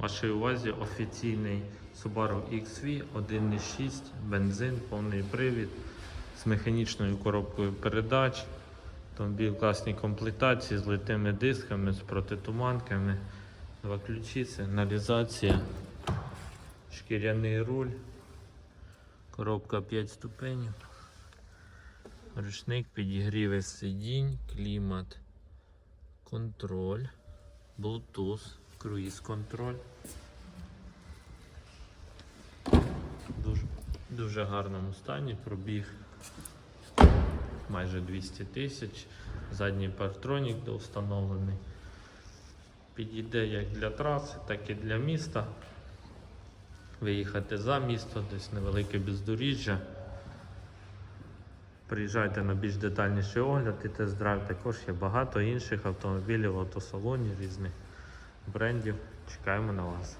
Вашій увазі офіційний Subaru XV 1.6, бензин, повний привід з механічною коробкою передач. Автомобіль в класній комплектації з литими дисками, з протитуманками, два ключі, сигналізація, шкіряний руль, коробка 5 ступенів, ручник, підігріви сидінь, клімат, контроль, Bluetooth, круїз контроль. Дуже, дуже гарному стані пробіг майже 200 тисяч. Задній партронік встановлений. Підійде як для траси, так і для міста. Виїхати за місто, десь невелике бездоріжжя. Приїжджайте на більш детальніший огляд і тест-драйв. Також є багато інших автомобілів в автосалоні різних брендів. Чекаємо на вас.